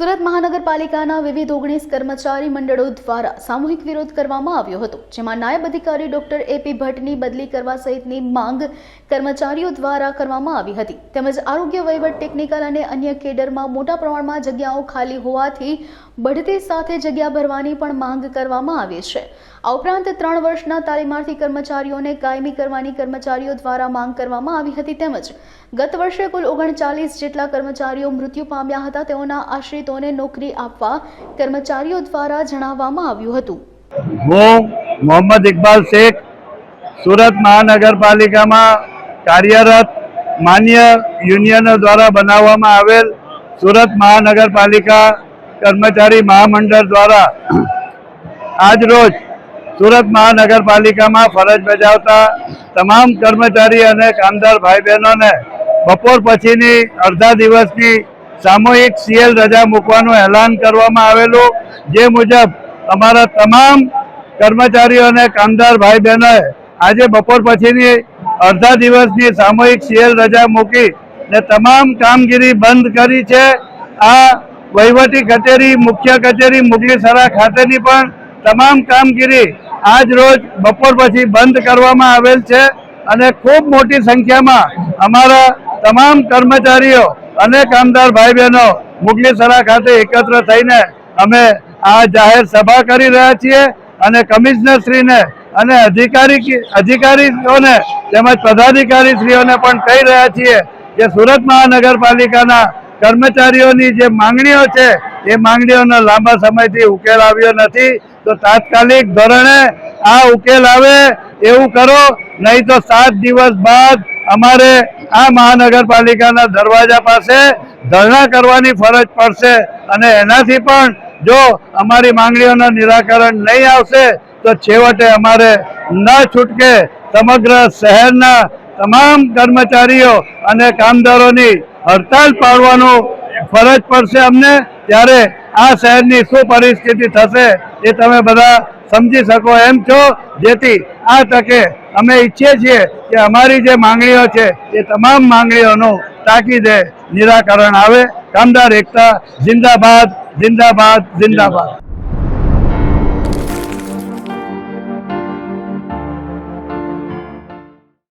સુરત મહાનગરપાલિકાના વિવિધ ઓગણીસ કર્મચારી મંડળો દ્વારા સામૂહિક વિરોધ કરવામાં આવ્યો હતો, જેમાં નાયબ અધિકારી ડોક્ટર એપી ભટ્ટની બદલી કરવા સહિતની માંગ કર્મચારીઓ દ્વારા કરવામાં આવી હતી. તેમજ આરોગ્ય વહીવટ ટેકનિકલ અને અન્ય કેડરમાં મોટા પ્રમાણમાં જગ્યાઓ ખાલી હોવાથી બઢતી સાથે જગ્યા ભરવાની પણ માંગ કરવામાં આવી છે. આ ઉપરાંત ત્રણ વર્ષના તાલીમાર્થી કર્મચારીઓને કાયમી કરવાની કર્મચારીઓ દ્વારા માંગ કરવામાં આવી હતી તેમજ ગત વર્ષે કુલ ઓગણચાલીસ જેટલા કર્મચારીઓ મૃત્યુ પામ્યા હતા, તેઓના આશ્રિતોને નોકરી આપવા કર્મચારીઓ દ્વારા જણાવવામાં આવ્યું હતું. હું મોહમ્મદ ઇકબાલ શેખ, સુરત મહાનગરપાલિકામાં કાર્યરત માન્ય યુનિયનો દ્વારા બનાવવામાં આવેલ સુરત મહાનગરપાલિકા કર્મચારી મહામંડળ દ્વારા આજ રોજ સુરત મહાનગરપાલિકામાં ફરજ બજાવતા તમામ કર્મચારી અને કામદાર ભાઈ બહેનોને બપોર પછીની અડધા દિવસની સામૂહિક સીએલ રજા મૂકવાનું એલાન કરવામાં આવેલું. જે મુજબ અમારા તમામ કર્મચારીઓ અને કામદાર ભાઈ બહેનોએ આજે બપોર પછીની અડધા દિવસની સામૂહિક સીએલ રજા મૂકી ને તમામ કામગીરી બંધ કરી છે. આ વહીવટી કચેરી, મુખ્ય કચેરી, મુગલીસરા ખાતેની પણ તમામ કામગીરી આજ રોજ બપોર પછી બંધ કરવામાં આવેલ છે. અને ખૂબ મોટી સંખ્યામાં અમારા તમામ કર્મચારીઓ અને કામદાર ભાઈ બહેનો મુગલીસરા ખાતે એકત્ર થઈને અમે આ જાહેર સભા કરી રહ્યા છીએ અને કમિશનરશ્રીને અને અધિકારી અધિકારીઓને તેમજ પદાધિકારીશ્રીઓને પણ કહી રહ્યા છીએ કે સુરત મહાનગરપાલિકાના કર્મચારીઓની જે માંગણીઓ છે, એ માંગણીઓનો લાંબા સમયથી ઉકેલ આવ્યો નથી. તો તાત્કાલિક ધોરણે આ ઉકેલ આવે એવું કરો, નહીં તો સાત દિવસ બાદ અમારે આ મહાનગરપાલિકાના દરવાજા પાસે ધરણા કરવાની ફરજ પડશે. અને એનાથી પણ જો અમારી માંગણીઓના નિરાકરણ નહીં આવશે, તો છેવટે અમારે ન છૂટકે સમગ્ર શહેરના તમામ કર્મચારીઓ અને કામદારોની હડતાલ પાડવાનું ફરજ પડશે અમને. ત્યારે આ શહેરની શું પરિસ્થિતિ થશે એ તમે બધા સમજી શકો એમ છો. જેથી આ તકે અમે ઈચ્છીએ છીએ કે અમારી જે માંગણીઓ છે એ તમામ માંગણીઓનું તાકીદે નિરાકરણ આવે. કામદાર એકતા, જિંદાબાદ જિંદાબાદ જિંદાબાદ.